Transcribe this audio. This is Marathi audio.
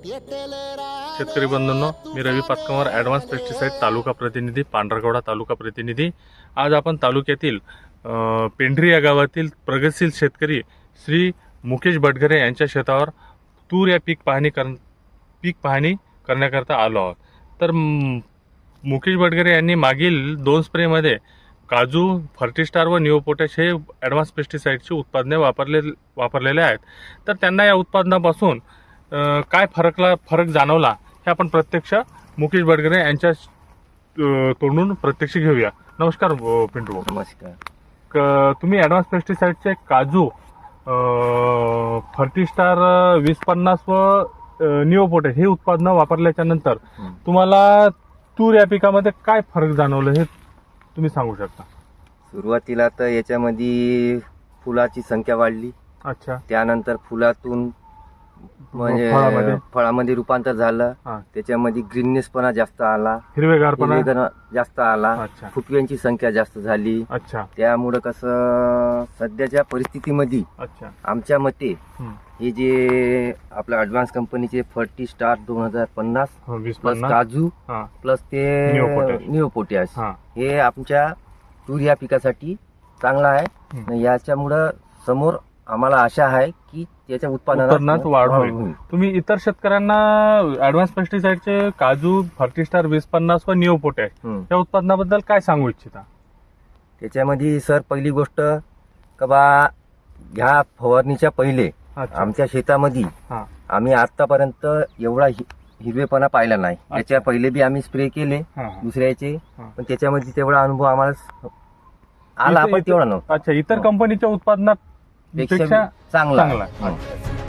शेतकरी बंधूंनो मी रवी पातकमर ॲडव्हान्स पेस्टिसाईड तालुका प्रतिनिधी पांढरगौडा तालुका प्रतिनिधी. आज आपण तालुक्यातील पेंढरी या गावातील प्रगतशील शेतकरी श्री मुकेश बटघरे यांच्या शेतावर तूर या पीक पाहणी कर पीक पाहणी करण्याकरता आलो आहोत. तर मुकेश बटघरे यांनी मागील दोन स्प्रेमध्ये काजू फर्टिस्टार व निओपोटॅश हे ॲडव्हान्स पेस्टिसाईडची उत्पादने वापरले वापरलेले आहेत. तर त्यांना या उत्पादनापासून काय फरकला फरक जाणवला हे आपण प्रत्यक्ष मुकेश बडगरे यांच्या तोंडून प्रत्यक्ष घेऊया. नमस्कार पिंटू. नमस्कार. क- तुम्ही ॲडव्हान्स पेस्टिसाईडचे काजू फर्टिस्टार वीस पन्नास व निओपोटेश हे उत्पादनं वापरल्याच्या नंतर. तुम्हाला तूर या पिकामध्ये काय फरक जाणवलं हे तुम्ही सांगू शकता? सुरुवातीला तर याच्यामध्ये फुलाची संख्या वाढली. अच्छा. त्यानंतर फुलातून म्हणजे फळामध्ये? फळामध्ये रूपांतर झालं. हा. त्याच्यामध्ये ग्रीननेसपणा जास्त आला. हिरवेगारपणा हिरवेपणा जास्त आला. अच्छा. फुटव्यांची संख्या जास्त झाली. अच्छा. त्यामुळं कसं सध्याच्या परिस्थितीमध्ये अच्छा. आमच्या मते हं. हे जे आपलं ॲडव्हान्स कंपनीचे फर्टी स्टार दोन हजार पन्नास हो, वीस प्लस पन्नास. काजू हा. प्लस ते निओपोटॅश. निओपोटॅश. हा. हे आमच्या तूर या पिकासाठी चांगला आहे. हं. याच्यामुळं समोर आम्हाला आशा आहे की त्याच्या उत्पादनात वाढ होईल. तुम्ही इतर शेतकऱ्यांना ॲडव्हान्स पेस्टिसाईडचे काजू फर्टिस्टार वीस पन्नास व निओ पोटॅश. या उत्पादनाबद्दल काय सांगू इच्छिता त्याच्यामध्ये सर पहिली गोष्ट का बा ह्या फवारणीच्या पहिले आमच्या शेतामध्ये आम्ही आतापर्यंत एवढा हिरवेपणा पाहिला नाही याच्या पहिले बी आम्ही स्प्रे केले. दुसऱ्याचे. पण त्याच्यामध्ये तेवढा अनुभव आम्हाला आला पण तेवढा नव्हता अच्छा इतर. कंपनीच्या उत्पादनात पेक्षा पेक्षा चांगला चांगला आहे. आहे. हं.